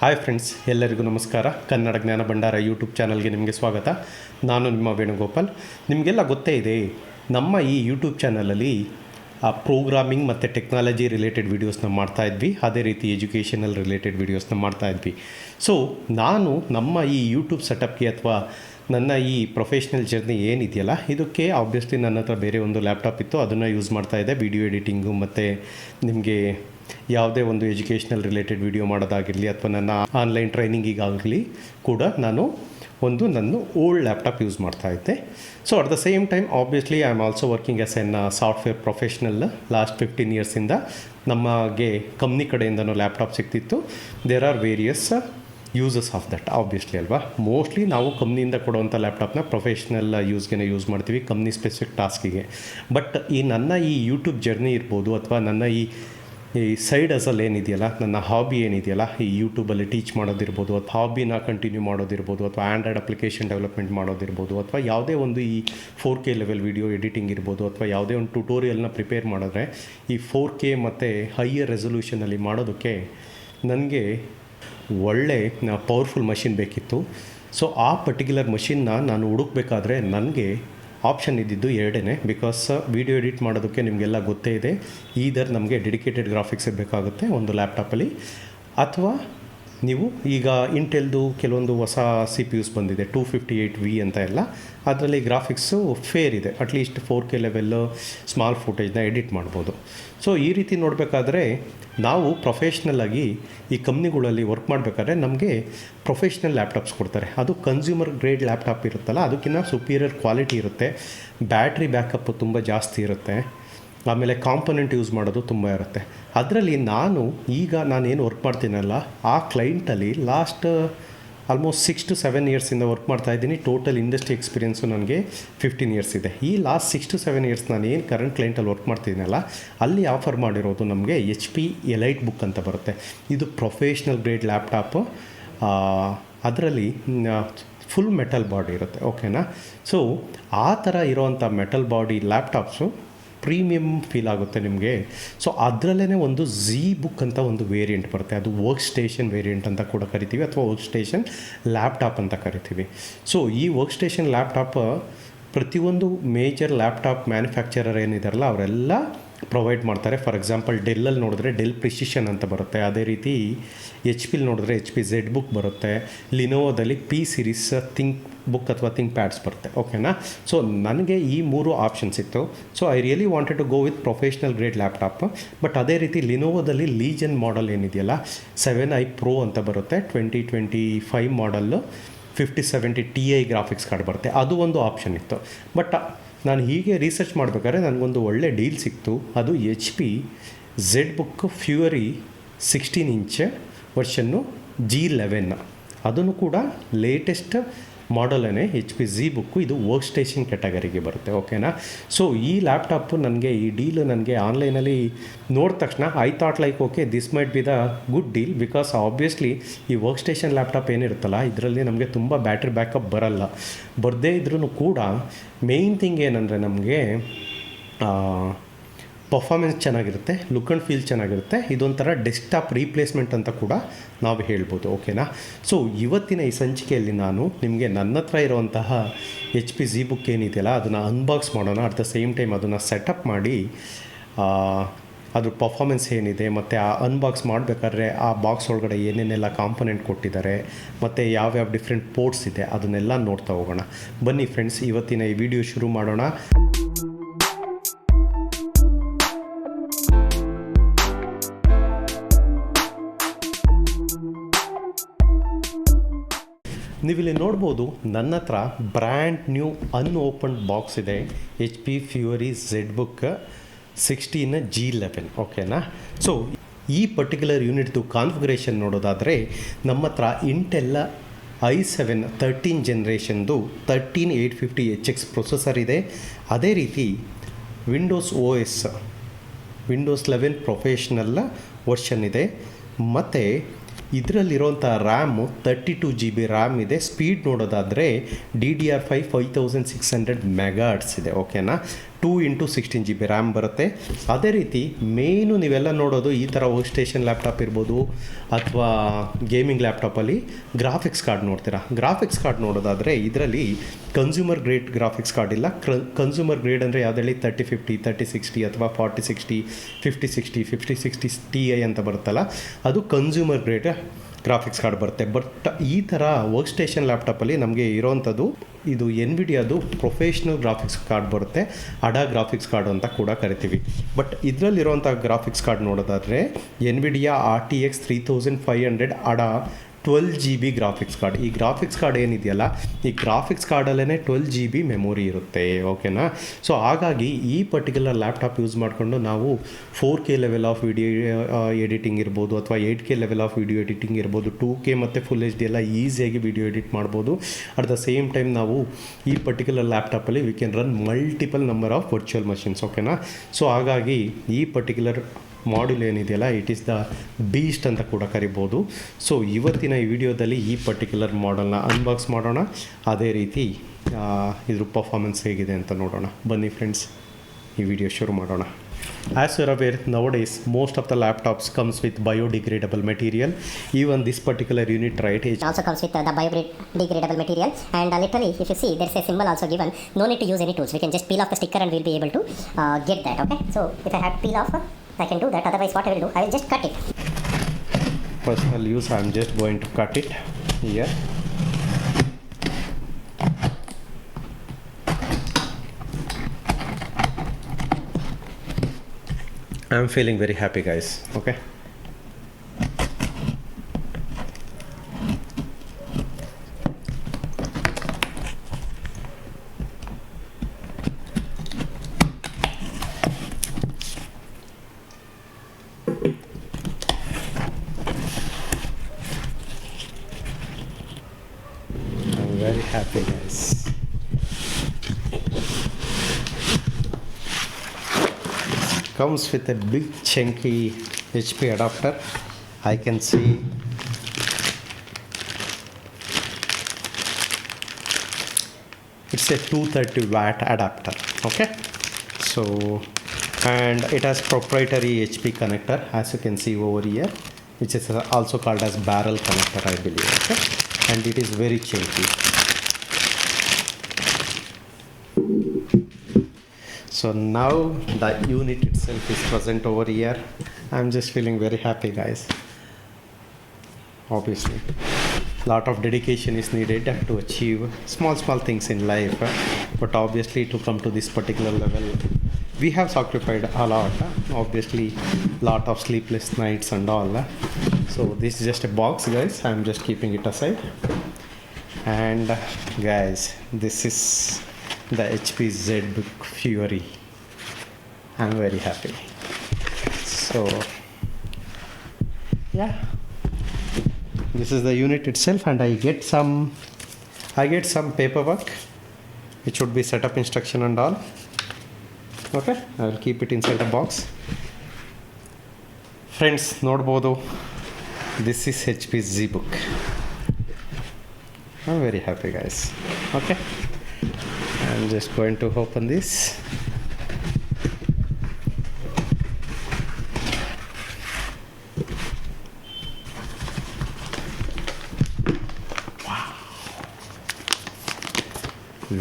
Hi friends ಎಲ್ಲರಿಗೂ ನಮಸ್ಕಾರ. ಕನ್ನಡ ಜ್ಞಾನ ಭಂಡಾರ ಯೂಟ್ಯೂಬ್ ಚಾನಲ್ಗೆ ನಿಮಗೆ ಸ್ವಾಗತ. ನಾನು ನಿಮ್ಮ ವೇಣುಗೋಪಾಲ್. ನಿಮಗೆಲ್ಲ ಗೊತ್ತೇ ಇದೆ, ನಮ್ಮ ಈ ಯೂಟ್ಯೂಬ್ ಚಾನಲಲ್ಲಿ ಪ್ರೋಗ್ರಾಮಿಂಗ್ ಮತ್ತು ಟೆಕ್ನಾಲಜಿ ರಿಲೇಟೆಡ್ ವೀಡಿಯೋಸ್ನ ಮಾಡ್ತಾ ಇದ್ವಿ. ಅದೇ ರೀತಿ ಎಜುಕೇಷನಲ್ ರಿಲೇಟೆಡ್ ವೀಡಿಯೋಸ್ನ ಮಾಡ್ತಾ ಇದ್ವಿ. ಸೊ ನಾನು ನಮ್ಮ ಈ ಯೂಟ್ಯೂಬ್ ಸೆಟಪ್ಗೆ ಅಥವಾ ನನ್ನ ಈ ಪ್ರೊಫೆಷ್ನಲ್ ಜರ್ನಿ ಏನಿದೆಯಲ್ಲ, ಇದಕ್ಕೆ ಆಬ್ವಿಯಸ್ಲಿ ನನ್ನ ಹತ್ರ ಬೇರೆ ಒಂದು ಲ್ಯಾಪ್ಟಾಪ್ ಇತ್ತು. ಅದನ್ನು ಯೂಸ್ ಮಾಡ್ತಾ ಇದ್ದೆ. ವಿಡಿಯೋ ಎಡಿಟಿಂಗು ಮತ್ತು ನಿಮಗೆ ಯಾವುದೇ ಒಂದು ಎಜುಕೇಷ್ನಲ್ ರಿಲೇಟೆಡ್ ವಿಡಿಯೋ ಮಾಡೋದಾಗಿರಲಿ ಅಥವಾ ನನ್ನ ಆನ್ಲೈನ್ ಟ್ರೈನಿಂಗಿಗಾಗಲಿ ಕೂಡ ನಾನು ಒಂದು ನನ್ನ ಓಲ್ಡ್ ಲ್ಯಾಪ್ಟಾಪ್ ಯೂಸ್ ಮಾಡ್ತಾ ಇದ್ದೆ. So at the same time obviously I am also working as an software professional last fifteen ಇಯರ್ಸಿಂದ ನಮಗೆ ಕಂಪ್ನಿ ಕಡೆಯಿಂದನೂ ಲ್ಯಾಪ್ಟಾಪ್ ಸಿಗ್ತಿತ್ತು. There are various uses of that obviously ಅಲ್ವಾ? ಮೋಸ್ಟ್ಲಿ ನಾವು ಕಂಪ್ನಿಯಿಂದ ಕೊಡುವಂಥ ಲ್ಯಾಪ್ಟಾಪ್ನ ಪ್ರೊಫೆಷ್ನಲ್ ಯೂಸ್ಗೆ ಯೂಸ್ ಮಾಡ್ತೀವಿ ಕಂಪ್ನಿ ಸ್ಪೆಸಿಫಿಕ್ ಟಾಸ್ಕಿಗೆ ಬಟ್ ಈ ನನ್ನ ಈ ಯೂಟ್ಯೂಬ್ ಜರ್ನಿ ಇರ್ಬೋದು ಅಥವಾ ನನ್ನ ಈ ಈ ಸೈಡ್ ಅಸಲ್ ಏನಿದೆಯಲ್ಲ, ನನ್ನ ಹಾಬಿ ಏನಿದೆಯಲ್ಲ, ಈ ಯೂಟ್ಯೂಬಲ್ಲಿ ಟೀಚ್ ಮಾಡೋದಿರ್ಬೋದು, ಅಥವಾ ಹಾಬಿನ ಕಂಟಿನ್ಯೂ ಮಾಡೋದಿರ್ಬೋದು, ಅಥವಾ ಆ್ಯಂಡ್ರಾಯ್ಡ್ ಅಪ್ಲಿಕೇಶನ್ ಡೆವಲಪ್ಮೆಂಟ್ ಮಾಡೋದಿರ್ಬೋದು, ಅಥವಾ ಯಾವುದೇ ಒಂದು ಈ four K level video editing ಇರ್ಬೋದು, ಅಥವಾ ಯಾವುದೇ ಒಂದು ಟ್ಯುಟೋರಿಯಲ್ನ ಪ್ರಿಪೇರ್ ಮಾಡಿದ್ರೆ, ಈ ಫೋರ್ ಕೆ ಮತ್ತು ಹೈಯರ್ ರೆಸೊಲ್ಯೂಷನಲ್ಲಿ ಮಾಡೋದಕ್ಕೆ ನನಗೆ ಒಳ್ಳೆ ಪವರ್ಫುಲ್ ಮಷಿನ್ ಬೇಕಿತ್ತು. ಸೊ ಆ ಪರ್ಟಿಕ್ಯುಲರ್ ಮಷಿನ್ನ ನಾನು ಹುಡುಕ್ಬೇಕಾದ್ರೆ ನನಗೆ ಆಪ್ಷನ್ ಇದ್ದಿದ್ದು ಎರಡೇ ಬಿಕಾಸ್ ವಿಡಿಯೋ ಎಡಿಟ್ ಮಾಡೋದಕ್ಕೆ ನಿಮಗೆಲ್ಲ ಗೊತ್ತೇ ಇದೆ. ಈದರ್ ನಮಗೆ ಡೆಡಿಕೇಟೆಡ್ ಗ್ರಾಫಿಕ್ಸ್ ಬೇಕಾಗುತ್ತೆ ಒಂದು ಲ್ಯಾಪ್ಟಾಪಲ್ಲಿ ಅಥವಾ ನೀವು ಈಗ ಇಂಟೆಲ್ದು ಕೆಲವೊಂದು ಹೊಸ ಸಿ ಪಿ ಯೂಸ್ ಬಂದಿದೆ ಟೂ ಫಿಫ್ಟಿ ಏಯ್ಟ್ ವಿ ಅಂತ ಎಲ್ಲ. ಅದರಲ್ಲಿ ಗ್ರಾಫಿಕ್ಸು ಫೇರ್ ಇದೆ. At least four K level small ಫುಟೇಜ್ನ edit ಮಾಡ್ಬೋದು. ಸೊ ಈ ರೀತಿ ನೋಡಬೇಕಾದ್ರೆ ನಾವು ಪ್ರೊಫೆಷ್ನಲ್ ಆಗಿ ಈ ಕಂಪ್ನಿಗಳಲ್ಲಿ ವರ್ಕ್ ಮಾಡಬೇಕಾದ್ರೆ ನಮಗೆ ಪ್ರೊಫೆಷ್ನಲ್ ಲ್ಯಾಪ್ಟಾಪ್ಸ್ ಕೊಡ್ತಾರೆ. ಅದು ಕನ್ಸ್ಯೂಮರ್ ಗ್ರೇಡ್ ಲ್ಯಾಪ್ಟಾಪ್ ಇರುತ್ತಲ್ಲ ಅದಕ್ಕಿಂತ ಸುಪೀರಿಯರ್ ಕ್ವಾಲಿಟಿ ಇರುತ್ತೆ. ಬ್ಯಾಟ್ರಿ ಬ್ಯಾಕಪ್ ತುಂಬ ಜಾಸ್ತಿ ಇರುತ್ತೆ. ಆಮೇಲೆ ಕಾಂಪೊನೆಂಟ್ ಯೂಸ್ ಮಾಡೋದು ತುಂಬ ಇರುತ್ತೆ. ಅದರಲ್ಲಿ ನಾನು ಈಗ ನಾನೇನು ವರ್ಕ್ ಮಾಡ್ತೀನಲ್ಲ, ಆ ಕ್ಲೈಂಟಲ್ಲಿ last almost six to seven ಇಯರ್ಸಿಂದ work ಮಾಡ್ತಾ ಇದ್ದೀನಿ. ಟೋಟಲ್ ಇಂಡಸ್ಟ್ರಿ ಎಕ್ಸ್ಪೀರಿಯನ್ಸು ನನಗೆ ಫಿಫ್ಟೀನ್ ಇಯರ್ಸ್ ಇದೆ. ಈ last six to seven years ನಾನು ಏನು ಕರೆಂಟ್ ಕ್ಲೈಂಟಲ್ಲಿ ವರ್ಕ್ ಮಾಡ್ತಿದ್ದೀನಲ್ಲ, ಅಲ್ಲಿ ಆಫರ್ ಮಾಡಿರೋದು ನಮಗೆ ಎಚ್ ಪಿ ಎಲೈಟ್ ಬುಕ್ ಅಂತ ಬರುತ್ತೆ. ಇದು ಪ್ರೊಫೆಷ್ನಲ್ ಗ್ರೇಡ್ ಲ್ಯಾಪ್ಟಾಪು ಅದರಲ್ಲಿ ಫುಲ್ ಮೆಟಲ್ ಬಾಡಿ ಇರುತ್ತೆ ಓಕೆನಾ ಸೊ ಆ ಥರ ಇರೋವಂಥ metal body laptops premium feel ಆಗುತ್ತೆ ನಿಮಗೆ. ಸೊ ಅದರಲ್ಲೇ ಒಂದು ಝೀ ಬುಕ್ ಅಂತ ಒಂದು ವೇರಿಯಂಟ್ ಬರುತ್ತೆ. ಅದು ವರ್ಕ್ ಸ್ಟೇಷನ್ ವೇರಿಯಂಟ್ ಅಂತ ಕೂಡ ಕರಿತೀವಿ ಅಥವಾ ವರ್ಕ್ ಸ್ಟೇಷನ್ ಲ್ಯಾಪ್ಟಾಪ್ ಅಂತ ಕರಿತೀವಿ. ಸೊ ಈ ವರ್ಕ್ ಸ್ಟೇಷನ್ ಲ್ಯಾಪ್ಟಾಪ್ ಪ್ರತಿಯೊಂದು ಮೇಜರ್ ಲ್ಯಾಪ್ಟಾಪ್ ಮ್ಯಾನುಫ್ಯಾಕ್ಚರರ್ ಏನಿದಾರಲ್ಲ, ಅವರೆಲ್ಲ ಪ್ರೊವೈಡ್ ಮಾಡ್ತಾರೆ. ಫಾರ್ ಎಕ್ಸಾಂಪಲ್ ಡೆಲ್ಲಲ್ಲಿ ನೋಡಿದ್ರೆ ಡೆಲ್ ಪ್ರಿಸಿಷನ್ ಅಂತ ಬರುತ್ತೆ. ಅದೇ ರೀತಿ ಎಚ್ ಪಿಲಿ ನೋಡಿದ್ರೆ ಎಚ್ ಪಿ ಝೆಡ್ ಬುಕ್ ಬರುತ್ತೆ. ಲಿನೋವೋದಲ್ಲಿ ಪಿ ಸಿರೀಸ್ ಥಿಂಕ್ ಬುಕ್ ಅಥವಾ ಥಿಂಕ್ ಪ್ಯಾಡ್ಸ್ ಬರುತ್ತೆ. ಓಕೆನಾ ಸೊ ನನಗೆ ಈ ಮೂರು ಆಪ್ಷನ್ಸ್ ಇತ್ತು. So I really wanted to go with professional grade laptop but ಅದೇ ರೀತಿ ಲಿನೋವೋದಲ್ಲಿ ಲೀಜನ್ ಮಾಡಲ್ ಏನಿದೆಯಲ್ಲ ಸೆವೆನ್ ಐ ಪ್ರೋ ಅಂತ ಬರುತ್ತೆ. Twenty twenty five model fifty seventy T I graphics card ಬರುತ್ತೆ. ಅದು ಒಂದು ಆಪ್ಷನ್ ಇತ್ತು. ಬಟ್ ನಾನು ಹೀಗೆ ರಿಸರ್ಚ್ ಮಾಡಬೇಕಾದ್ರೆ ನನಗೊಂದು ಒಳ್ಳೆ ಡೀಲ್ ಸಿಕ್ತು. ಅದು H P Z book fury sixteen inch ವರ್ಷನ್ನು G ಲೆವೆನ್ನ ಅದನ್ನು ಕೂಡ ಲೇಟೆಸ್ಟ್ ಮಾಡಲೇ ಎಚ್ ಪಿ ಜಿ ಬುಕ್ಕು ಇದು ವರ್ಕ್ ಸ್ಟೇಷನ್ ಕ್ಯಾಟಗರಿಗೆ ಬರುತ್ತೆ ಓಕೆನಾ ಸೊ ಈ ಲ್ಯಾಪ್ಟಾಪು ನನಗೆ, ಈ ಡೀಲ್ ನನಗೆ ಆನ್ಲೈನಲ್ಲಿ ನೋಡಿದ ತಕ್ಷಣ I thought like okay this might be the good deal because obviously ಈ ವರ್ಕ್ ಸ್ಟೇಷನ್ ಲ್ಯಾಪ್ಟಾಪ್ ಏನಿರುತ್ತಲ್ಲ, ಇದರಲ್ಲಿ ನಮಗೆ ತುಂಬ ಬ್ಯಾಟ್ರಿ ಬ್ಯಾಕಪ್ ಬರಲ್ಲ. ಬರದೇ ಇದ್ರೂ ಕೂಡ ಮೇಯ್ನ್ ಥಿಂಗ್ ಏನಂದರೆ ನಮಗೆ ಪರ್ಫಾಮೆನ್ಸ್ ಚೆನ್ನಾಗಿರುತ್ತೆ ಲುಕ್ ಆ್ಯಂಡ್ ಫೀಲ್ ಚೆನ್ನಾಗಿರುತ್ತೆ. ಇದೊಂಥರ ಡೆಸ್ಕ್ಟಾಪ್ ರೀಪ್ಲೇಸ್ಮೆಂಟ್ ಅಂತ ಕೂಡ ನಾವು ಹೇಳ್ಬೋದು ಓಕೆನಾ ಸೊ ಇವತ್ತಿನ ಈ ಸಂಚಿಕೆಯಲ್ಲಿ ನಾನು ನಿಮಗೆ ನನ್ನ ಹತ್ರ ಇರುವಂತಹ ಎಚ್ ಪಿ ಝಿ ಬುಕ್ ಏನಿದೆಯಲ್ಲ, ಅದನ್ನು ಅನ್ಬಾಕ್ಸ್ ಮಾಡೋಣ ಅಟ್ ದ ಸೇಮ್ ಟೈಮ್ ಅದನ್ನು ಸೆಟಪ್ ಮಾಡಿ ಅದ್ರ ಪರ್ಫಾಮೆನ್ಸ್ ಏನಿದೆ, ಮತ್ತು ಆ ಅನ್ಬಾಕ್ಸ್ ಮಾಡಬೇಕಾದ್ರೆ ಆ ಬಾಕ್ಸ್ ಒಳಗಡೆ ಏನೇನೆಲ್ಲ ಕಾಂಪೊನೆಂಟ್ ಕೊಟ್ಟಿದ್ದಾರೆ, ಮತ್ತು ಯಾವ್ಯಾವ ಡಿಫ್ರೆಂಟ್ ಪೋರ್ಟ್ಸ್ ಇದೆ, ಅದನ್ನೆಲ್ಲ ನೋಡ್ತಾ ಹೋಗೋಣ. ಬನ್ನಿ ಫ್ರೆಂಡ್ಸ್ ಇವತ್ತಿನ ಈ ವಿಡಿಯೋ ಶುರು ಮಾಡೋಣ. ನೀವಿಲ್ಲಿ ನೋಡ್ಬೋದು ನನ್ನ ಹತ್ರ ಬ್ರ್ಯಾಂಡ್ ನ್ಯೂ ಅನ್ಓಪನ್ ಬಾಕ್ಸ್ ಇದೆ. H P fury Z book sixteen G eleven ಓಕೆನಾ ಸೊ ಈ ಪರ್ಟಿಕ್ಯುಲರ್ ಯೂನಿಟ್ದು ಕಾನ್ಫಿಗರೇಷನ್ ನೋಡೋದಾದರೆ ನಮ್ಮ ಹತ್ರ ಇಂಟೆಲ್ಲ I seven thirteen ಜನ್ರೇಷನ್ದು thirteen eight fifty H X processor ಇದೆ. ಅದೇ ರೀತಿ Windows O S Windows eleven professional version ಇದೆ. ಮತ್ತು ಇದರಲ್ಲಿರೋಂಥ RAM thirty two G B RAM ಇದೆ. ಸ್ಪೀಡ್ ನೋಡೋದಾದರೆ D D R five five thousand six hundred megahertz ಇದೆ. ಓಕೆನಾ two into sixteen G B RAM ಬರುತ್ತೆ. ಅದೇ ರೀತಿ ಮೇಯ್ನು ನೀವೆಲ್ಲ ನೋಡೋದು ಈ ಥರ ವರ್ಕ್ ಸ್ಟೇಷನ್ ಲ್ಯಾಪ್ಟಾಪ್ ಇರ್ಬೋದು ಅಥವಾ ಗೇಮಿಂಗ್ ಲ್ಯಾಪ್ಟಾಪಲ್ಲಿ ಗ್ರಾಫಿಕ್ಸ್ ಕಾರ್ಡ್ ನೋಡ್ತೀರಾ? ಗ್ರಾಫಿಕ್ಸ್ ಕಾರ್ಡ್ ನೋಡೋದಾದರೆ ಇದರಲ್ಲಿ ಕನ್ಸ್ಯೂಮರ್ ಗ್ರೇಡ್ ಗ್ರಾಫಿಕ್ಸ್ ಕಾರ್ಡ್ ಇಲ್ಲ. ಕನ್ಸ್ಯೂಮರ್ ಗ್ರೇಡ್ ಅಂದರೆ ಯಾವುದೇ ತರ್ಟಿ ಫಿಫ್ಟಿ ತರ್ಟಿ ಸಿಕ್ಸ್ಟಿ ಅಥವಾ forty sixty fifty sixty fifty sixty T I ಅಂತ ಬರುತ್ತಲ್ಲ. ಅದು ಕನ್ಸ್ಯೂಮರ್ ಗ್ರೇಡ್ ಗ್ರಾಫಿಕ್ಸ್ ಕಾರ್ಡ್ ಬರುತ್ತೆ. ಬಟ್ ಈ ಥರ ವರ್ಕ್ ಸ್ಟೇಷನ್ ಲ್ಯಾಪ್ಟಾಪಲ್ಲಿ ನಮಗೆ ಇರೋವಂಥದ್ದು ಇದು ಎನ್ ವಿ ಡಿ ಅದು ಪ್ರೊಫೆಷ್ನಲ್ ಗ್ರಾಫಿಕ್ಸ್ ಕಾರ್ಡ್ ಬರುತ್ತೆ. ಅಡಾ ಗ್ರಾಫಿಕ್ಸ್ ಕಾರ್ಡ್ ಅಂತ ಕೂಡ ಕರಿತೀವಿ. ಬಟ್ ಇದರಲ್ಲಿರುವಂಥ ಗ್ರಾಫಿಕ್ಸ್ ಕಾರ್ಡ್ ನೋಡೋದಾದರೆ N V ಡಿಯ R T X three thousand five hundred Ada twelve G B graphics card ಈ ಗ್ರಾಫಿಕ್ಸ್ ಕಾರ್ಡ್ ಏನಿದೆಯಲ್ಲ, ಈ ಗ್ರಾಫಿಕ್ಸ್ ಕಾರ್ಡಲ್ಲೇ ಟ್ವೆಲ್ ಜಿ ಬಿ ಮೆಮೊರಿ ಇರುತ್ತೆ ಓಕೆನಾ ಸೊ ಹಾಗಾಗಿ ಈ ಪರ್ಟಿಕ್ಯುಲರ್ ಲ್ಯಾಪ್ಟಾಪ್ ಯೂಸ್ ಮಾಡಿಕೊಂಡು ನಾವು four K level of video editing ಇರ್ಬೋದು ಅಥವಾ eight K level of video editing ಇರ್ಬೋದು ಟೂ ಕೆ ಮತ್ತು ಫುಲ್ ಎಚ್ ಡಿ ಎಲ್ಲ ಈಸಿಯಾಗಿ ವಿಡಿಯೋ ಎಡಿಟ್ ಮಾಡ್ಬೋದು. ಅಟ್ ದ ಸೇಮ್ ಟೈಮ್ ನಾವು ಈ ಪರ್ಟಿಕ್ಯುಲರ್ ಲ್ಯಾಪ್ಟಾಪಲ್ಲಿ we can run multiple number of virtual machines ಓಕೆನಾ ಸೊ ಹಾಗಾಗಿ ಈ ಪರ್ಟಿಕ್ಯುಲರ್ ಮಾಡ್ಯೂಲ್ ಏನಿದೆಯಲ್ಲ ಇಟ್ ಈಸ್ ದ ಬೀಸ್ಟ್ ಅಂತ ಕೂಡ ಕರಿಬೋದು ಸೊ ಇವತ್ತಿನ ಈ ವಿಡಿಯೋದಲ್ಲಿ ಈ ಪರ್ಟಿಕ್ಯುಲರ್ ಮಾಡಲ್ನ ಅನ್ಬಾಕ್ಸ್ ಮಾಡೋಣ ಅದೇ ರೀತಿ ಇದ್ರ ಪರ್ಫಾರ್ಮೆನ್ಸ್ ಹೇಗಿದೆ ಅಂತ ನೋಡೋಣ ಬನ್ನಿ ಫ್ರೆಂಡ್ಸ್ ಈ ವಿಡಿಯೋ ಶುರು ಮಾಡೋಣ as you're aware nowadays most of the laptops comes with biodegradable material even this particular unit right uh, uh, if you see there's a symbol also given no need to use any tools we can just peel off the sticker and we'll be able to uh, get that okay so if I have peel off uh, I can do that otherwise what I will do I will just cut it. Personal use i'm just going to cut it here. I'm feeling very happy guys. Okay i'm very happy guys comes with a big chunky hp adapter. I can see it's a 230 watt adapter okay? So and it has proprietary hp connector as you can see over here which is also called as barrel connector i believe okay? And it is very chunky so now the unit itself is present over here. I'm just feeling very happy guys. Obviously. Lot of dedication is needed to achieve small small things in life but obviously to come to this particular level we have sacrificed a lot obviously lot of sleepless nights and all so this is just a box guys. I'm just keeping it aside. And guys this is the hp zbook fury i'm very happy so yeah this is the unit itself and i get some i get some paperwork it should be setup instruction and all okay i will keep it inside the box friends ನೋಡ್ಬೋದು this is H P G book I very happy guys okay I just going to open open this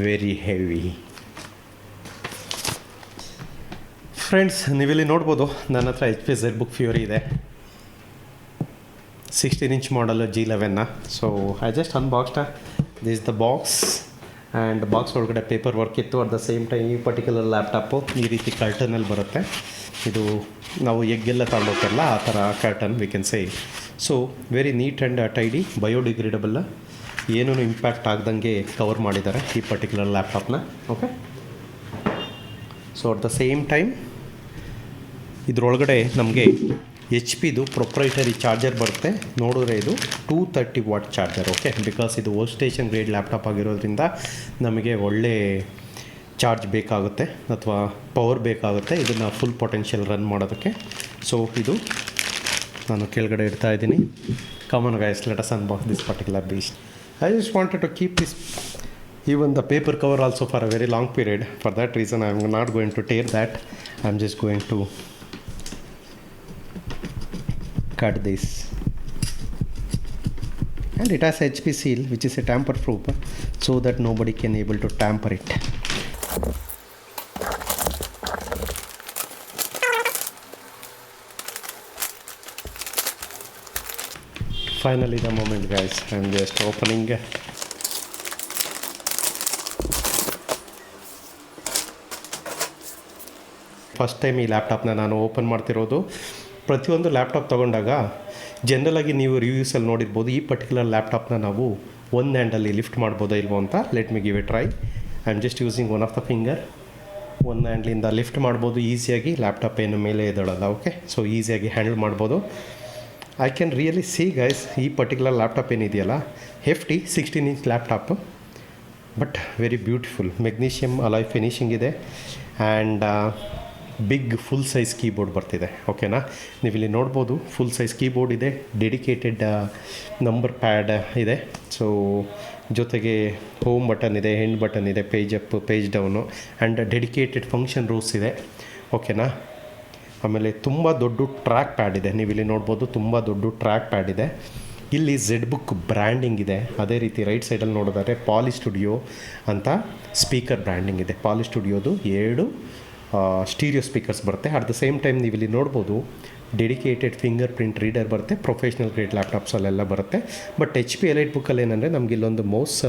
very heavy friends ನೀವಿಲ್ಲಿ ನೋಡ್ಬೋದು ನನ್ನ ಹತ್ರ H P Z book Fury ಇದೆ. Sixteen inch model G ಲೆವೆನ್ನ so I just unboxed this the box and box ಒಳಗಡೆ paper work ಇತ್ತು. At the same time ಈ particular laptop ಈ ರೀತಿ ಕರ್ಟನಲ್ಲಿ ಬರುತ್ತೆ. ಇದು ನಾವು ಎಗ್ಗೆಲ್ಲ ತಗೊಂಡೋಗ್ತಾರಲ್ಲ ಆ ಥರ curtain we can say so very neat and tidy biodegradable ಏನೂ ಇಂಪ್ಯಾಕ್ಟ್ ಆಗ್ದಂಗೆ ಕವರ್ ಮಾಡಿದ್ದಾರೆ ಈ particular ಲ್ಯಾಪ್ಟಾಪ್ನ okay so at the same time ಇದರೊಳಗಡೆ ನಮಗೆ ಎಚ್ ಪಿದು ಪ್ರೊಪ್ರೈಟರಿ ಚಾರ್ಜರ್ ಬರುತ್ತೆ. ನೋಡಿದ್ರೆ ಇದು two thirty watt charger okay because ಇದು ವರ್ಕ್ ಸ್ಟೇಷನ್ ಗ್ರೇಡ್ ಲ್ಯಾಪ್ಟಾಪ್ ಆಗಿರೋದ್ರಿಂದ ನಮಗೆ ಒಳ್ಳೆ ಚಾರ್ಜ್ ಬೇಕಾಗುತ್ತೆ, ಅಥವಾ ಪವರ್ ಬೇಕಾಗುತ್ತೆ ಇದನ್ನು ಫುಲ್ ಪೊಟೆನ್ಷಿಯಲ್ ರನ್ ಮಾಡೋದಕ್ಕೆ. ಸೊ ಇದು ನಾನು ಕೆಳಗಡೆ ಇಡ್ತಾ ಇದ್ದೀನಿ. Come on guys let an unbox this particular beast I just wanted to keep this even the paper cover also for a very long period. For that reason not not going to tear that. I'm just going to cut this and it has hp seal which is a tamper proof so that nobody can able to tamper it finally the moment guys i'm just opening first time ಈ ಲ್ಯಾಪ್ಟಾಪ್ನ ನಾನು open ಮಾಡ್ತಿರೋದು ಪ್ರತಿಯೊಂದು laptop ತೊಗೊಂಡಾಗ ಜನರಲಾಗಿ ನೀವು ರಿವ್ಯೂಸಲ್ಲಿ ನೋಡಿರ್ಬೋದು, ಈ particular ಲ್ಯಾಪ್ಟಾಪ್ನ ನಾವು ಒಂದು ಹ್ಯಾಂಡಲ್ಲಿ ಲಿಫ್ಟ್ ಮಾಡ್ಬೋದಾ ಇಲ್ವೋ ಅಂತ let me give a try I am just using one of the finger ಒಂದು ಹ್ಯಾಂಡ್ಲಿಂದ ಲಿಫ್ಟ್ ಮಾಡ್ಬೋದು ಈಸಿಯಾಗಿ ಲ್ಯಾಪ್ಟಾಪ್ ಏನು ಮೇಲೆ ಇದ್ದಾಳಲ್ಲ ಓಕೆ ಸೊ ಈಸಿಯಾಗಿ ಹ್ಯಾಂಡಲ್ ಮಾಡ್ಬೋದು. I can really see guys ಈ ಪರ್ಟಿಕ್ಯುಲರ್ ಲ್ಯಾಪ್ಟಾಪ್ ಏನಿದೆಯಲ್ಲ? Hefty sixteen inch laptop but very beautiful magnesium alloy finishing ಇದೆ. And big full size keyboard ಬರ್ತಿದೆ ಓಕೆನಾ ನೀವು ಇಲ್ಲಿ ನೋಡ್ಬೋದು ಫುಲ್ ಸೈಜ್ ಕೀಬೋರ್ಡ್ ಇದೆ ಡೆಡಿಕೇಟೆಡ್ ನಂಬರ್ ಪ್ಯಾಡ್ ಇದೆ. ಸೊ ಜೊತೆಗೆ ಹೋಮ್ ಬಟನ್ ಇದೆ ಹೆಂಡ್ ಬಟನ್ ಇದೆ page up page down and dedicated function rules ಇದೆ ಓಕೆನಾ ಆಮೇಲೆ ತುಂಬ ದೊಡ್ಡ ಟ್ರ್ಯಾಕ್ ಪ್ಯಾಡ್ ಇದೆ ನೀವು ಇಲ್ಲಿ ನೋಡ್ಬೋದು ತುಂಬ ದೊಡ್ಡ ಟ್ರ್ಯಾಕ್ ಪ್ಯಾಡ್ ಇದೆ. ಇಲ್ಲಿ ಝೆಡ್ ಬುಕ್ ಬ್ರ್ಯಾಂಡಿಂಗ್ ಇದೆ, ಅದೇ ರೀತಿ ರೈಟ್ ಸೈಡಲ್ಲಿ ನೋಡಿದರೆ ಪಾಲಿ ಸ್ಟುಡಿಯೋ ಅಂತ ಸ್ಪೀಕರ್ ಬ್ರ್ಯಾಂಡಿಂಗ್ ಇದೆ. ಪಾಲಿ ಸ್ಟುಡಿಯೋದು ಎರಡು ಸ್ಟೀರಿಯೋ ಸ್ಪೀಕರ್ಸ್ ಬರುತ್ತೆ. ಅಟ್ ದ ಸೇಮ್ ಟೈಮ್ ನೀವು ಇಲ್ಲಿ ನೋಡ್ಬೋದು ಡೆಡಿಕೇಟೆಡ್ ಫಿಂಗರ್ ಪ್ರಿಂಟ್ ರೀಡರ್ ಬರುತ್ತೆ ಪ್ರೊಫೆಷ್ನಲ್ ಗ್ರೇಡ್ ಲ್ಯಾಪ್ಟಾಪ್ಸಲ್ಲೆಲ್ಲ ಬರುತ್ತೆ. ಬಟ್ ಎಚ್ ಪಿ ಎಲೈಟ್ ಬುಕ್ಕಲ್ಲಿ ಏನಂದರೆ ನಮಗೆ ಇಲ್ಲೊಂದು ಮೌಸ್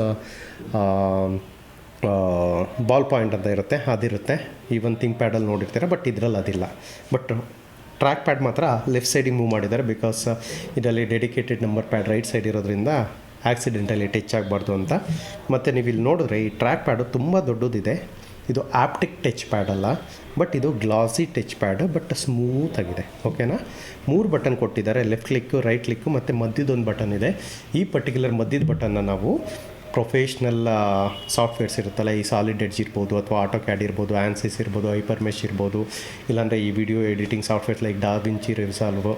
ಬಾಲ್ ಪಾಯಿಂಟ್ ಅಂತ ಇರುತ್ತೆ. ಅದಿರುತ್ತೆ. ಈವನ್ ಥಿಂಕ್ ಪ್ಯಾಡಲ್ಲಿ ನೋಡಿರ್ತೀರ ಬಟ್ ಇದರಲ್ಲಿ ಅದಿಲ್ಲ. ಬಟ್ ಟ್ರ್ಯಾಕ್ ಪ್ಯಾಡ್ ಮಾತ್ರ ಲೆಫ್ಟ್ ಸೈಡಿಗೆ ಮೂವ್ ಮಾಡಿದ್ದಾರೆ ಬಿಕಾಸ್ ಇದರಲ್ಲಿ dedicated number pad right side ಇರೋದ್ರಿಂದ ಆಕ್ಸಿಡೆಂಟಲ್ಲಿ ಟಚ್ ಆಗಬಾರ್ದು ಅಂತ. ಮತ್ತು ನೀವು ಇಲ್ಲಿ ನೋಡಿದ್ರೆ ಈ ಟ್ರ್ಯಾಕ್ ಪ್ಯಾಡು ತುಂಬ ದೊಡ್ಡದಿದೆ. ಇದು ಆಪ್ಟಿಕ್ ಟಚ್ ಪ್ಯಾಡ್ ಅಲ್ಲ ಬಟ್ ಇದು glossy touchpad but smooth ಆಗಿದೆ. ಓಕೆನಾ ಮೂರು ಬಟನ್ ಕೊಟ್ಟಿದ್ದಾರೆ ಲೆಫ್ಟ್ ಕ್ಲಿಕ್ಕು ರೈಟ್ ಕ್ಲಿಕ್ಕು ಮತ್ತು ಮಧ್ಯದೊಂದು ಬಟನ್ ಇದೆ. ಈ ಪರ್ಟಿಕ್ಯುಲರ್ ಮಧ್ಯದ ಬಟನ್ನ ನಾವು ಪ್ರೊಫೆಷ್ನಲ್ ಸಾಫ್ಟ್ವೇರ್ಸ್ ಇರುತ್ತಲ್ಲ, ಈ ಸಾಲಿಡ್ ಎಡ್ಜ್ ಇರ್ಬೋದು, ಅಥವಾ ಆಟೋ ಕ್ಯಾಡ್ ಇರ್ಬೋದು ಆ್ಯನ್ಸಿಸ್ ಇರ್ಬೋದು ಹೈಪರ್ ಮೆಶ್ ಇರ್ಬೋದು, ಇಲ್ಲಾಂದರೆ ಈ video editing software like DaVinci Resolve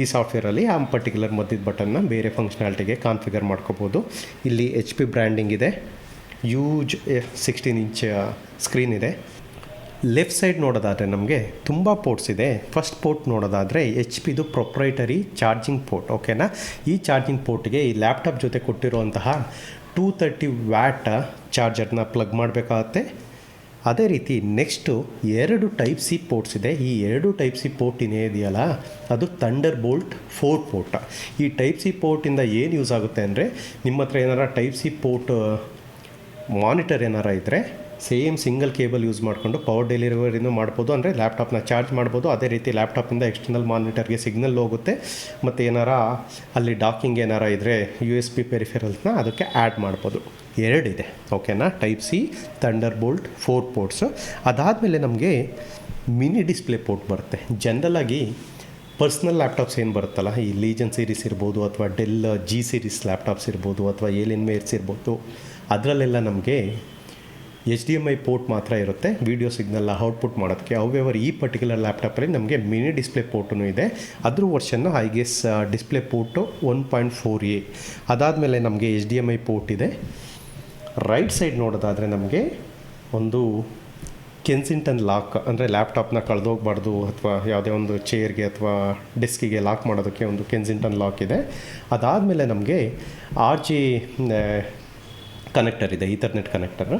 ಈ ಸಾಫ್ಟ್ವೇರಲ್ಲಿ ಆ ಪರ್ಟಿಕ್ಯುಲರ್ ಮಧ್ಯದ ಬಟನ್ನ ಬೇರೆ ಫಂಕ್ಷನಾಲಿಟಿಗೆ ಕಾನ್ಫಿಗರ್ ಮಾಡ್ಕೋಬೋದು. ಇಲ್ಲಿ ಎಚ್ ಪಿ ಬ್ರ್ಯಾಂಡಿಂಗ್ ಇದೆ. ಯೂಜ್ ಸಿಕ್ಸ್ಟೀನ್ ಇಂಚ್ ಸ್ಕ್ರೀನ್ ಇದೆ. ಲೆಫ್ಟ್ ಸೈಡ್ ನೋಡೋದಾದರೆ ನಮಗೆ ತುಂಬ ಪೋರ್ಟ್ಸ್ ಇದೆ. ಫಸ್ಟ್ ಪೋರ್ಟ್ ನೋಡೋದಾದರೆ ಎಚ್ ಪಿದು ಪ್ರೊಪ್ರೈಟರಿ ಚಾರ್ಜಿಂಗ್ ಪೋರ್ಟ್ ಓಕೆನಾ ಈ ಚಾರ್ಜಿಂಗ್ ಪೋರ್ಟ್ಗೆ ಈ ಲ್ಯಾಪ್ಟಾಪ್ ಜೊತೆ ಕೊಟ್ಟಿರುವಂತಹ ಟೂ ತರ್ಟಿ ವ್ಯಾಟ್ ಚಾರ್ಜರ್ನ ಪ್ಲಗ್ ಮಾಡಬೇಕಾಗತ್ತೆ. ಅದೇ ರೀತಿ ನೆಕ್ಸ್ಟು ಎರಡು ಟೈಪ್ ಸಿ ಪೋರ್ಟ್ಸ್ ಇದೆ. ಈ ಎರಡು ಟೈಪ್ ಸಿ ಪೋರ್ಟ್ ಇದೆಯಲ್ಲ? ಅದು ಥಂಡರ್ ಬೋಲ್ಟ್ ಫೋರ್ ಪೋರ್ಟ್ ಈ ಟೈಪ್ ಸಿ ಪೋರ್ಟಿಂದ ಏನು ಯೂಸ್ ಆಗುತ್ತೆ ಅಂದರೆ ನಿಮ್ಮ ಹತ್ರ ಏನಾರ ಟೈಪ್ ಸಿ ಪೋರ್ಟ್ ಮಾನಿಟರ್ ಏನಾರ ಇದ್ದರೆ ಸೇಮ್ ಸಿಂಗಲ್ ಕೇಬಲ್ ಯೂಸ್ ಮಾಡಿಕೊಂಡು ಪವರ್ ಡೆಲಿವರಿನೂ ಮಾಡ್ಬೋದು. ಅಂದರೆ ಲ್ಯಾಪ್ಟಾಪ್ನ ಚಾರ್ಜ್ ಮಾಡ್ಬೋದು. ಅದೇ ರೀತಿ ಲ್ಯಾಪ್ಟಾಪಿಂದ ಎಕ್ಸ್ಟರ್ನಲ್ ಮಾನಿಟರ್ಗೆ ಸಿಗ್ನಲ್ ಹೋಗುತ್ತೆ. ಮತ್ತು ಏನಾರ ಅಲ್ಲಿ ಡಾಕಿಂಗ್ ಏನಾರ ಇದ್ದರೆ ಯು ಎಸ್ ಪಿ ಪೆರಿಫೆರಲ್ಸ್ನ ಅದಕ್ಕೆ ಆ್ಯಡ್ ಮಾಡ್ಬೋದು. ಎರಡಿದೆ ಓಕೆನಾ type C Thunderbolt four ports ಅದಾದಮೇಲೆ ನಮಗೆ ಮಿನಿ ಡಿಸ್ಪ್ಲೇ ಪೋರ್ಟ್ ಬರುತ್ತೆ. ಜನರಲಾಗಿ ಪರ್ಸ್ನಲ್ ಲ್ಯಾಪ್ಟಾಪ್ಸ್ ಏನು ಬರುತ್ತಲ್ಲ? ಈ ಲೀಜನ್ ಸೀರೀಸ್ ಇರ್ಬೋದು ಅಥವಾ ಡೆಲ್ ಜಿ ಸೀರೀಸ್ ಲ್ಯಾಪ್ಟಾಪ್ಸ್ ಇರ್ಬೋದು ಅಥವಾ ಏಲಿನ್ ಮೇರ್ಸ್ ಇರ್ಬೋದು. ಅದರಲ್ಲೆಲ್ಲ ನಮಗೆ H D M I port ಮಾತ್ರ ಇರುತ್ತೆ. ವೀಡಿಯೋ ಸಿಗ್ನಲ್ನ ಔಟ್ಪುಟ್ ಮಾಡೋದಕ್ಕೆ. ಅವ್ಯವರ್ ಈ ಪರ್ಟಿಕ್ಯುಲರ್ ಲ್ಯಾಪ್ಟಾಪಲ್ಲಿ ನಮಗೆ ಮಿನಿ ಡಿಸ್ಪ್ಲೇ ಪೋರ್ಟೂ ಇದೆ. ಅದ್ರ ವರ್ಷನ್ನು I guess display port one point four A ಅದಾದಮೇಲೆ ನಮಗೆ H D M I port ಇದೆ. ರೈಟ್ ಸೈಡ್ ನೋಡೋದಾದರೆ ನಮಗೆ ಒಂದು ಕೆನ್ಸಿಂಟನ್ ಲಾಕ್ ಅಂದರೆ ಲ್ಯಾಪ್ಟಾಪ್ನ ಕಳೆದೋಗ್ಬಾರ್ದು ಅಥವಾ ಯಾವುದೇ ಒಂದು ಚೇರ್ಗೆ ಅಥವಾ ಡೆಸ್ಕಿಗೆ ಲಾಕ್ ಮಾಡೋದಕ್ಕೆ ಒಂದು ಕೆನ್ಸಿಂಟನ್ ಲಾಕ್ ಇದೆ. ಅದಾದಮೇಲೆ ನಮಗೆ ಆರ್ ಜಿ ಕನೆಕ್ಟರ್ ಇದೆ ಈಥರ್ನೆಟ್ ಕನೆಕ್ಟರ್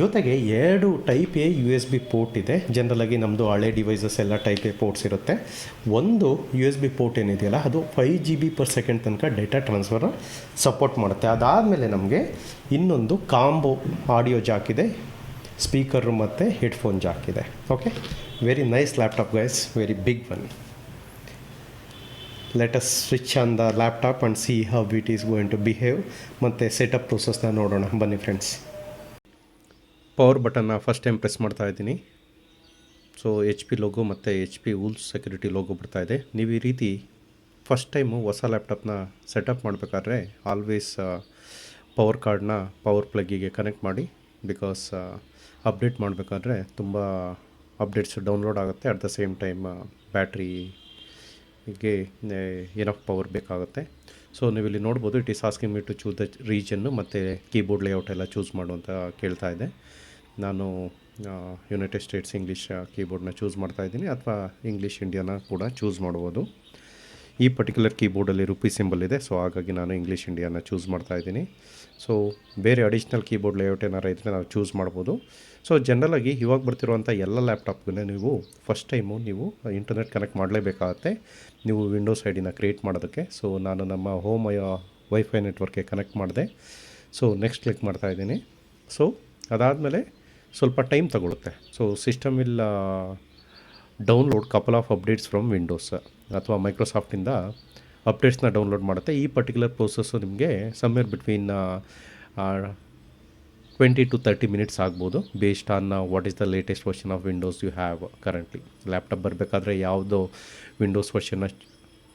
ಜೊತೆಗೆ ಎರಡು type A U S B port ಇದೆ. ಜನರಲಾಗಿ ನಮ್ಮದು ಹಳೆ ಡಿವೈಸಸ್ ಎಲ್ಲ ಟೈಪ್ ಎ ಪೋರ್ಟ್ಸ್ ಇರುತ್ತೆ. ಒಂದು ಯು ಎಸ್ ಬಿ ಪೋರ್ಟ್ ಏನಿದೆಯಲ್ಲ, ಅದು five G B per second ತನಕ ಡೇಟಾ ಟ್ರಾನ್ಸ್ಫರ್ ಸಪೋರ್ಟ್ ಮಾಡುತ್ತೆ. ಅದಾದಮೇಲೆ ನಮಗೆ ಇನ್ನೊಂದು ಕಾಂಬೋ ಆಡಿಯೋ ಜಾಕ್ ಇದೆ. ಸ್ಪೀಕರು ಮತ್ತು ಹೆಡ್ಫೋನ್ ಜಾಕ್ ಇದೆ. Okay very nice laptop guys very big one us switch on the laptop and see how it is going to behave ಮತ್ತು setup ಪ್ರೋಸೆಸ್ನ ನೋಡೋಣ. ಬನ್ನಿ ಫ್ರೆಂಡ್ಸ್ ಪವರ್ ಬಟನ್ನ ಫಸ್ಟ್ ಟೈಮ್ ಪ್ರೆಸ್ ಮಾಡ್ತಾ ಇದ್ದೀನಿ. ಸೊ ಎಚ್ ಪಿ ಲೋಗೋ ಮತ್ತು H P Wolf security logo ಇದೆ. ನೀವು ಈ ರೀತಿ ಫಸ್ಟ್ ಟೈಮು ಹೊಸ ಲ್ಯಾಪ್ಟಾಪ್ನ ಸೆಟಪ್ ಮಾಡಬೇಕಾದ್ರೆ ಆಲ್ವೇಸ್ ಪವರ್ ಕಾರ್ಡ್ನ ಪವರ್ ಪ್ಲಗ್ಗಿಗೆ ಕನೆಕ್ಟ್ ಮಾಡಿ. ಬಿಕಾಸ್ ಅಪ್ಡೇಟ್ ಮಾಡಬೇಕಾದ್ರೆ ತುಂಬ ಅಪ್ಡೇಟ್ಸ್ ಡೌನ್ಲೋಡ್ ಆಗುತ್ತೆ. ಅಟ್ ದ ಸೇಮ್ ಟೈಮ್ ಬ್ಯಾಟ್ರಿಗೆ ಏನಫ್ ಪವರ್ ಬೇಕಾಗುತ್ತೆ. ಸೊ ನೀವು ಇಲ್ಲಿ ನೋಡ್ಬೋದು it is asking me to choose the reason ಮತ್ತು ಕೀಬೋರ್ಡ್ ಲೇಔಟ್ ಎಲ್ಲ ಚೂಸ್ ಮಾಡು ಅಂತ ಕೇಳ್ತಾ ಇದೆ. ನಾನು ಯುನೈಟೆಡ್ ಸ್ಟೇಟ್ಸ್ ಇಂಗ್ಲೀಷ್ ಕೀಬೋರ್ಡ್ನ ಚೂಸ್ ಮಾಡ್ತಾ ಇದ್ದೀನಿ. ಅಥವಾ ಇಂಗ್ಲೀಷ್ ಇಂಡಿಯಾನ ಕೂಡ ಚೂಸ್ ಮಾಡ್ಬೋದು. ಈ ಪರ್ಟಿಕ್ಯುಲರ್ ಕೀಬೋರ್ಡಲ್ಲಿ ರುಪಿ ಸಿಂಬಲ್ ಇದೆ. ಸೊ ಹಾಗಾಗಿ ನಾನು ಇಂಗ್ಲೀಷ್ ಇಂಡಿಯಾನ ಚೂಸ್ ಮಾಡ್ತಾ ಇದ್ದೀನಿ. ಸೊ ಬೇರೆ ಅಡಿಷ್ನಲ್ ಕೀಬೋರ್ಡ್ ಲೇಔಟ್ ಏನಾರು ಇದ್ದರೆ ನಾವು ಚೂಸ್ ಮಾಡ್ಬೋದು. ಸೊ ಜನರಲಾಗಿ ಇವಾಗ ಬರ್ತಿರುವಂಥ ಎಲ್ಲ ಲ್ಯಾಪ್ಟಾಪ್ಗೂ ನೀವು ಫಸ್ಟ್ ಟೈಮು ನೀವು ಇಂಟರ್ನೆಟ್ ಕನೆಕ್ಟ್ ಮಾಡಲೇಬೇಕಾಗತ್ತೆ. ನೀವು ವಿಂಡೋಸ್ ಐ ಡಿನ ಕ್ರಿಯೇಟ್ ಮಾಡೋದಕ್ಕೆ. ಸೊ ನಾನು ನಮ್ಮ ಹೋಮ್ ವೈಫೈ ನೆಟ್ವರ್ಕ್ಗೆ ಕನೆಕ್ಟ್ ಮಾಡಿದೆ. ಸೊ ನೆಕ್ಸ್ಟ್ ಕ್ಲಿಕ್ ಮಾಡ್ತಾ ಇದ್ದೀನಿ. ಸೊ ಅದಾದಮೇಲೆ ಸ್ವಲ್ಪ ಟೈಮ್ ತಗೊಳುತ್ತೆ. ಸೊ ಸಿಸ್ಟಮ್ ಇಲ್ಲ download couple of updates from Windows ಅಥವಾ ಮೈಕ್ರೋಸಾಫ್ಟಿಂದ ಅಪ್ಡೇಟ್ಸ್ನ ಡೌನ್ಲೋಡ್ ಮಾಡುತ್ತೆ. ಈ ಪರ್ಟಿಕ್ಯುಲರ್ ಪ್ರೋಸೆಸ್ಸು ನಿಮಗೆ somewhere between twenty to thirty minutes ಆಗ್ಬೋದು based on what is the latest version of Windows you have currently laptop ಬರಬೇಕಾದ್ರೆ ಯಾವುದೋ ವಿಂಡೋಸ್ ವರ್ಷನ್ನ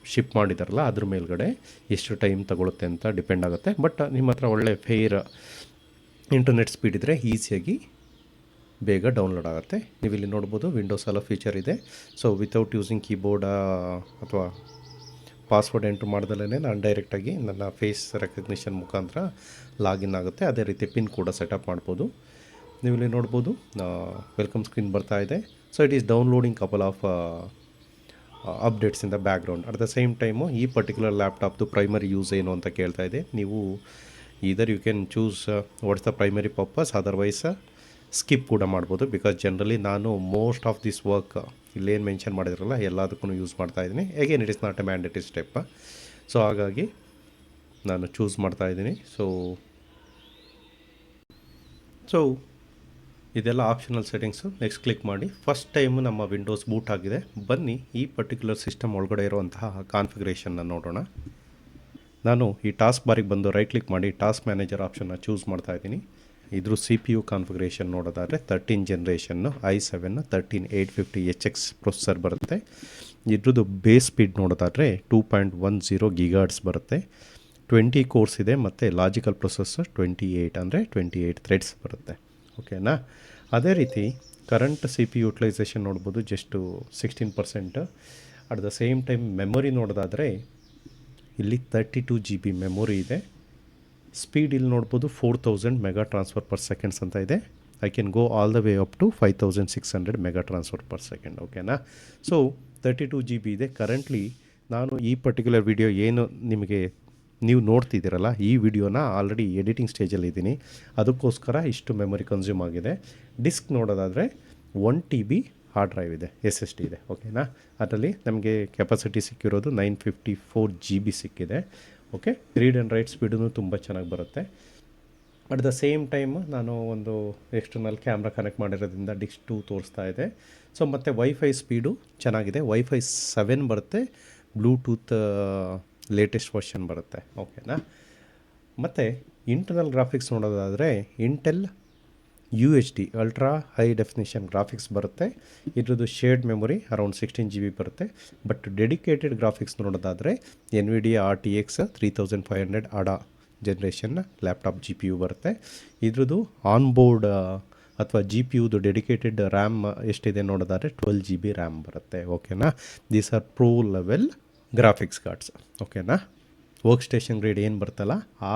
ಶಿಪ್ ಮಾಡಿದಾರಲ್ಲ, ಅದ್ರ ಮೇಲ್ಗಡೆ ಎಷ್ಟು ಟೈಮ್ ತಗೊಳುತ್ತೆ ಅಂತ ಡಿಪೆಂಡ್ ಆಗುತ್ತೆ. ಬಟ್ ನಿಮ್ಮ ಹತ್ರ ಒಳ್ಳೆ ಫೇರ್ ಇಂಟರ್ನೆಟ್ ಸ್ಪೀಡ್ ಇದ್ದರೆ ಈಸಿಯಾಗಿ ಬೇಗ ಡೌನ್ಲೋಡ್ ಆಗುತ್ತೆ. ನೀವು ಇಲ್ಲಿ ನೋಡ್ಬೋದು ವಿಂಡೋಸ್ ಎಲ್ಲ ಫೀಚರ್ ಇದೆ. ಸೊ ವಿತೌಟ್ ಯೂಸಿಂಗ್ ಕೀಬೋರ್ಡ ಅಥವಾ ಪಾಸ್ವರ್ಡ್ ಎಂಟ್ರ್ ಮಾಡ್ದಲೇ ನಾನು ಡೈರೆಕ್ಟಾಗಿ ನನ್ನ ಫೇಸ್ ರೆಕಗ್ನಿಷನ್ ಮುಖಾಂತರ ಲಾಗಿನ್ ಆಗುತ್ತೆ. ಅದೇ ರೀತಿ ಪಿನ್ ಕೂಡ ಸೆಟಪ್ ಮಾಡ್ಬೋದು. ನೀವು ಇಲ್ಲಿ ನೋಡ್ಬೋದು ವೆಲ್ಕಮ್ ಸ್ಕ್ರೀನ್ ಬರ್ತಾ ಇದೆ. So it is downloading couple of updates in the background at the same time ಈ ಪರ್ಟಿಕ್ಯುಲರ್ ಲ್ಯಾಪ್ಟಾಪ್ದು ಪ್ರೈಮರಿ ಯೂಸ್ ಏನು ಅಂತ ಕೇಳ್ತಾ ಇದೆ. ನೀವು ಇದರ್ you can choose what's the primary purpose otherwise skip ಕೂಡ ಮಾಡ್ಬೋದು ಬಿಕಾಸ್ ಜನರಲಿ ನಾನು ಮೋಸ್ಟ್ ಆಫ್ ದಿಸ್ ವರ್ಕ್ ಇಲ್ಲೇನು ಮೆನ್ಷನ್ ಮಾಡಿದ್ರಲ್ಲ ಎಲ್ಲದಕ್ಕೂ ಯೂಸ್ ಮಾಡ್ತಾ ಇದ್ದೀನಿ. Again it is not a mandatory step so ಹಾಗಾಗಿ ನಾನು ಚೂಸ್ ಮಾಡ್ತಾ ಇದ್ದೀನಿ. ಸೊ ಸೊ ಇದೆಲ್ಲ ಆಪ್ಷನಲ್ ಸೆಟ್ಟಿಂಗ್ಸು ನೆಕ್ಸ್ಟ್ ಕ್ಲಿಕ್ ಮಾಡಿ. ಫಸ್ಟ್ ಟೈಮ್ ನಮ್ಮ ವಿಂಡೋಸ್ ಬೂಟ್ ಆಗಿದೆ. ಬನ್ನಿ, ಈ ಪರ್ಟಿಕ್ಯುಲರ್ ಸಿಸ್ಟಮ್ ಒಳಗಡೆ ಇರುವಂತಹ ಕಾನ್ಫಿಗರೇಷನ್ನ ನೋಡೋಣ. ನಾನು ಈ ಟಾಸ್ಕ್ ಬಾರಿಗೆ ಬಂದು ರೈಟ್ ಕ್ಲಿಕ್ ಮಾಡಿ ಟಾಸ್ಕ್ ಮ್ಯಾನೇಜರ್ ಆಪ್ಷನ್ನ ಚೂಸ್ ಮಾಡ್ತಾ ಇದ್ದೀನಿ. ಇದ್ರ ಸಿ ಪಿ ಯು ಕಾನ್ಫಿಗರೇಷನ್ ನೋಡೋದಾದರೆ thirteen generation I seven thirteen eight fifty H X processor ಬರುತ್ತೆ. ಇದ್ರದ್ದು ಬೇಸ್ ಸ್ಪೀಡ್ ನೋಡೋದಾದರೆ two point one zero gigahertz ಬರುತ್ತೆ. ಟ್ವೆಂಟಿ ಕೋರ್ಸ್ ಇದೆ ಮತ್ತು ಲಾಜಿಕಲ್ ಪ್ರೊಸೆಸರ್ ಟ್ವೆಂಟಿ ಏಯ್ಟ್ ಅಂದರೆ ಟ್ವೆಂಟಿ ಏಯ್ಟ್ ಥ್ರೆಡ್ಸ್ ಬರುತ್ತೆ ಓಕೆನಾ ಅದೇ ರೀತಿ current C P U utilisation ನೋಡ್ಬೋದು just sixteen percent at the same time memory ನೋಡೋದಾದರೆ ಇಲ್ಲಿ thirty two G B memory ಇದೆ. ಸ್ಪೀಡ್ ಇಲ್ಲಿ ನೋಡ್ಬೋದು four thousand mega transfer per seconds ಅಂತ ಇದೆ. I can go all the way up to five thousand six hundred mega transfer per second ಓಕೆನಾ so thirty two G B ಇದೆ. Currently ನಾನು ಈ particular video ಏನು ನಿಮಗೆ ನೀವು ನೋಡ್ತಿದ್ದೀರಲ್ಲ, ಈ ವಿಡಿಯೋನ ಆಲ್ರೆಡಿ ಎಡಿಟಿಂಗ್ ಸ್ಟೇಜಲ್ಲಿ ಇದ್ದೀನಿ. ಅದಕ್ಕೋಸ್ಕರ ಇಷ್ಟು ಮೆಮೊರಿ ಕನ್ಸ್ಯೂಮ್ ಆಗಿದೆ. ಡಿಸ್ಕ್ ನೋಡೋದಾದರೆ one T B hard drive ಇದೆ ಎಸ್ ಎಸ್ ಟಿ ಇದೆ ಓಕೆನಾ ಅದರಲ್ಲಿ ನಮಗೆ ಕೆಪಾಸಿಟಿ ಸಿಕ್ಕಿರೋದು nine fifty four G B ಸಿಕ್ಕಿದೆ. ಓಕೆ ರೀಡ್ ಆ್ಯಂಡ್ ರೈಟ್ ಸ್ಪೀಡೂ ತುಂಬ ಚೆನ್ನಾಗಿ ಬರುತ್ತೆ. ಅಟ್ ದ ಸೇಮ್ ಟೈಮ್ ನಾನು ಒಂದು ಎಕ್ಸ್ಟರ್ನಲ್ ಕ್ಯಾಮ್ರಾ ಕನೆಕ್ಟ್ ಮಾಡಿರೋದ್ರಿಂದ ಡಿಕ್ಸ್ ಟೂ ತೋರಿಸ್ತಾ ಇದೆ. ಸೊ ಮತ್ತು ವೈಫೈ ಸ್ಪೀಡು ಚೆನ್ನಾಗಿದೆ. ವೈಫೈ ಸೆವೆನ್ ಬರುತ್ತೆ. ಬ್ಲೂಟೂತ್ ಲೇಟೆಸ್ಟ್ ವರ್ಷನ್ ಬರುತ್ತೆ. ಓಕೆನಾ ಮತ್ತು ಇಂಟರ್ನಲ್ ಗ್ರಾಫಿಕ್ಸ್ ನೋಡೋದಾದರೆ Intel U H D ultra high definition graphics ಬರುತ್ತೆ. ಇದ್ರದ್ದು shared memory around sixteen G B ಬರುತ್ತೆ. ಬಟ್ ಡೆಡಿಕೇಟೆಡ್ ಗ್ರಾಫಿಕ್ಸ್ ನೋಡೋದಾದರೆ Nvidia R T X three thousand five hundred Ada ಜನ್ರೇಷನ್ನ laptop G P U ಬರುತ್ತೆ. ಇದ್ರದ್ದು on board ಅಥವಾ G P ಯುದು dedicated RAM ಎಷ್ಟಿದೆ ನೋಡೋದಾದರೆ ಟ್ವೆಲ್ ಜಿ ಬಿ ರ್ಯಾಮ್ ಬರುತ್ತೆ. ಓಕೆನಾ these are pro level graphics cards ಓಕೆನಾ ವರ್ಕ್ ಸ್ಟೇಷನ್ ಗ್ರೇಡ್ ಏನು ಬರ್ತಲ್ಲ? ಆ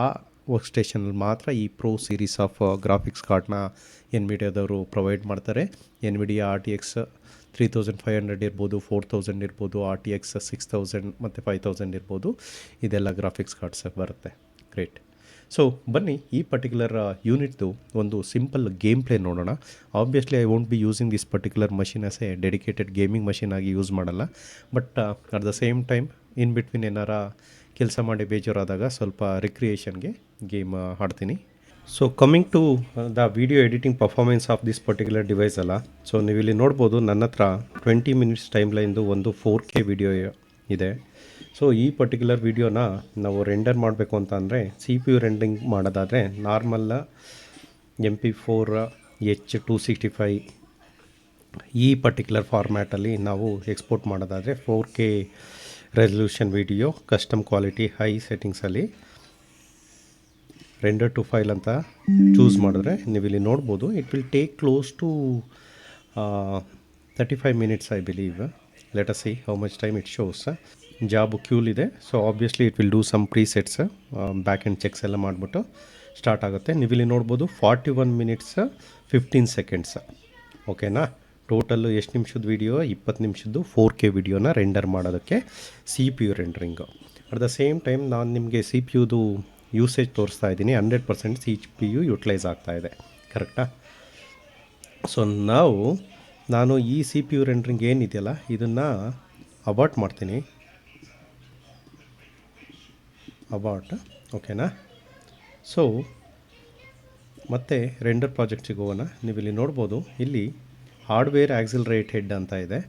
ವರ್ಕ್ ಸ್ಟೇಷನಲ್ಲಿ ಮಾತ್ರ ಈ ಪ್ರೋ ಸೀರೀಸ್ ಆಫ್ ಗ್ರಾಫಿಕ್ಸ್ ಕಾರ್ಡ್ನ ಎನ್ ವಿಡಿಯಾದವರು ಪ್ರೊವೈಡ್ ಮಾಡ್ತಾರೆ Nvidia R T X three thousand five hundred ಇರ್ಬೋದು ಫೋರ್ ತೌಸಂಡ್ ಇರ್ಬೋದು R T X six thousand ಮತ್ತು ಫೈವ್ ತೌಸಂಡ್ ಇರ್ಬೋದು. ಇದೆಲ್ಲ ಗ್ರಾಫಿಕ್ಸ್ ಕಾರ್ಡ್ಸ್ ಬರುತ್ತೆ. ಗ್ರೇಟ್ ಸೊ ಬನ್ನಿ ಈ ಪರ್ಟಿಕ್ಯುಲರ್ ಯೂನಿಟ್ದು ಒಂದು ಸಿಂಪಲ್ ಗೇಮ್ ಪ್ಲೇ ನೋಡೋಣ. Obviously I won't be using this particular machine as a dedicated gaming machine ಆಗಿ ಯೂಸ್ ಮಾಡಲ್ಲ. But at the same time in between ಏನಾರ ಕೆಲಸ ಮಾಡಿ ಬೇಜಾರಾದಾಗ ಸ್ವಲ್ಪ ರಿಕ್ರಿಯೇಷನ್ಗೆ ಗೇಮ್ ಆಡ್ತೀನಿ so coming to the video editing performance of this particular device ಅಲ್ಲ. ಸೊ ನೀವು ಇಲ್ಲಿ ನೋಡ್ಬೋದು ನನ್ನ ಹತ್ರ ಟ್ವೆಂಟಿ ಮಿನಿಟ್ಸ್ ಟೈಮ್ ಲೈನ್ದು ಒಂದು ಫೋರ್ ಕೆ ವಿಡಿಯೋ ಇದೆ. ಸೊ ಈ ಪರ್ಟಿಕ್ಯುಲರ್ ವಿಡಿಯೋನ ನಾವು ರೆಂಡರ್ ಮಾಡಬೇಕು ಅಂತ ಅಂದರೆ ಸಿ ಪಿ ಯು ರೆಂಡಿಂಗ್ ಮಾಡೋದಾದರೆ ನಾರ್ಮಲ್ಲ M P four H two sixty five ಈ ಪರ್ಟಿಕ್ಯುಲರ್ ಫಾರ್ಮ್ಯಾಟಲ್ಲಿ ನಾವು ಎಕ್ಸ್ಪೋರ್ಟ್ ಮಾಡೋದಾದರೆ four K resolution video custom quality high ಸೆಟ್ಟಿಂಗ್ಸಲ್ಲಿ render to file ಅಂತ ಚೂಸ್ ಮಾಡಿದ್ರೆ ನೀವು ಇಲ್ಲಿ ನೋಡ್ಬೋದು. It will take close to thirty five minutes I believe let us see how much time it shows job ಇದೆ. So obviously it will do some presets back and checks ಎಲ್ಲ ಮಾಡಿಬಿಟ್ಟು start ಆಗುತ್ತೆ. ನೀವು ಇಲ್ಲಿ ನೋಡ್ಬೋದು forty one minutes fifteen seconds ಓಕೆನಾ total ಎಷ್ಟು ನಿಮಿಷದ ವೀಡಿಯೋ? ಇಪ್ಪತ್ತು ನಿಮಿಷದ್ದು ಫೋರ್ ಕೆ ವಿಡಿಯೋನ ರೆಂಡರ್ ಮಾಡೋದಕ್ಕೆ C P U rendering at the same time ನಾನು ನಿಮಗೆ ಸಿ ಪಿ ಯುದು ಯೂಸೇಜ್ ತೋರಿಸ್ತಾ ಇದ್ದೀನಿ. Hundred percent C P U utilise ಆಗ್ತಾ ಇದೆ. ಕರೆಕ್ಟಾ ಸೊ ನಾವು, ನಾನು ಈ ಸಿ ಪಿ ಯು ರೆಂಡ್ರಿಂಗ್ ಏನಿದೆಯಲ್ಲ, ಇದನ್ನು ಅಬಾಟ್ ಮಾಡ್ತೀನಿ. ಅಬಾಟ್ ಓಕೆನಾ ಸೊ ಮತ್ತೆ ರೆಂಡರ್ ಪ್ರಾಜೆಕ್ಟ್ಸಿಗೆ ಹೋಗೋಣ. ನೀವು ಇಲ್ಲಿ ನೋಡ್ಬೋದು, ಇಲ್ಲಿ ಹಾರ್ಡ್ವೇರ್ ಆಕ್ಸಿಲರೇಟೆಡ್ ಅಂತ ಇದೆ.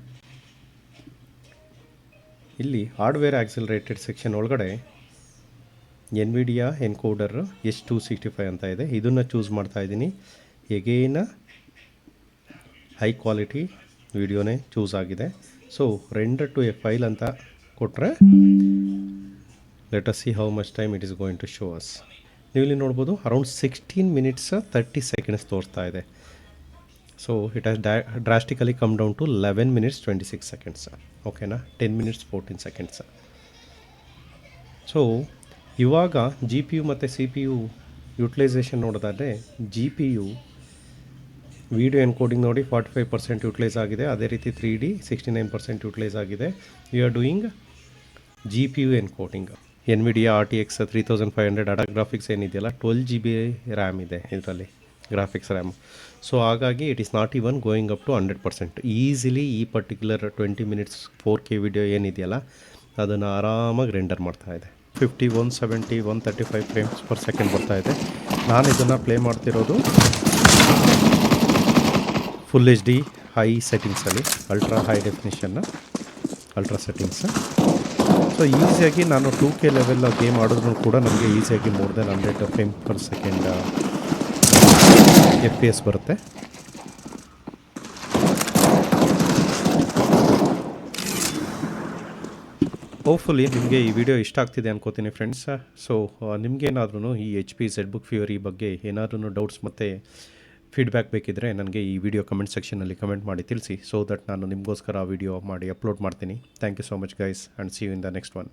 ಇಲ್ಲಿ ಹಾರ್ಡ್ವೇರ್ ಆಕ್ಸಿಲರೇಟೆಡ್ ಸೆಕ್ಷನ್ ಒಳಗಡೆ NVIDIA encoder S two sixty five ಅಂತ ಇದೆ. ಇದನ್ನು ಚೂಸ್ ಮಾಡ್ತಾ ಇದ್ದೀನಿ. ಎಗೇನ ಹೈ ಕ್ವಾಲಿಟಿ ವಿಡಿಯೋನೇ ಚೂಸ್ ಆಗಿದೆ. So render to a file ಅಂತ ಕೊಟ್ಟರೆ let us see how much time it is going to show us ನೀವು ಇಲ್ಲಿ ನೋಡ್ಬೋದು around sixteen minutes thirty seconds ತೋರಿಸ್ತಾ ಇದೆ. So it has drastically come down to eleven minutes twenty six seconds ಓಕೆನಾ ten minutes fourteen seconds so ಇವಾಗ G P U ಮತ್ತು C P U utilisation ನೋಡೋದಾದರೆ G P U video encoding ನೋಡಿ forty five percent utilise ಆಗಿದೆ. ಅದೇ ರೀತಿ three D sixty nine percent utilise ಆಗಿದೆ. You are doing G P U encoding N V D R T X three thousand five hundred Ada graphics ಏನಿದೆಯಲ್ಲ? Twelve G B RAM ಇದೆ ಇದರಲ್ಲಿ graphics RAM so ಹಾಗಾಗಿ it is not even going up to hundred percent easily ಈ particular twenty minutes four K video ಏನಿದೆಯಲ್ಲ, ಅದನ್ನು ಆರಾಮಾಗಿ render ಮಾಡ್ತಾ ಇದೆ. Fifty one seventy one thirty five frames per second ಬರ್ತಾ ಇದೆ. ನಾನು ಇದನ್ನು ಪ್ಲೇ ಮಾಡ್ತಿರೋದು ಫುಲ್ ಎಚ್ ಡಿ ಹೈ ಸೆಟ್ಟಿಂಗ್ಸಲ್ಲಿ ಅಲ್ಟ್ರಾ ಹೈ ಡೆಫಿನಿಷನ್ನ ಅಲ್ಟ್ರಾ ಸೆಟ್ಟಿಂಗ್ಸ್ ಸೊ ಈಸಿಯಾಗಿ ನಾನು ಟೂ ಕೆ ಲೆವೆಲ್ ಗೇಮ್ ಆಡಿದ್ರು ಕೂಡ ನಮಗೆ ಈಸಿಯಾಗಿ more than hundred frame per second F P S ಬರುತ್ತೆ. ಹೋಪ್ಫುಲಿ ನಿಮಗೆ ಈ ವಿಡಿಯೋ ಇಷ್ಟ ಆಗ್ತಿದೆ ಅನ್ಕೋತೀನಿ ಫ್ರೆಂಡ್ಸ್ ಸೊ ನಿಮಗೇನಾದ್ರೂ ಈ H P Z Book Fury ಬಗ್ಗೆ ಏನಾದ್ರೂ ಡೌಟ್ಸ್ ಮತ್ತು ಫೀಡ್ಬ್ಯಾಕ್ ಬೇಕಿದ್ದರೆ ನನಗೆ ಈ ವಿಡಿಯೋ ಕಮೆಂಟ್ ಸೆಕ್ಷನಲ್ಲಿ ಕಮೆಂಟ್ ಮಾಡಿ ತಿಳಿಸಿ ಸೊ ದಟ್ ನಾನು ನಿಮಗೋಸ್ಕರ ಆ ವಿಡಿಯೋ ಮಾಡಿ ಅಪ್ಲೋಡ್ ಮಾಡ್ತೀನಿ. Thank you so much guys and see you in the next one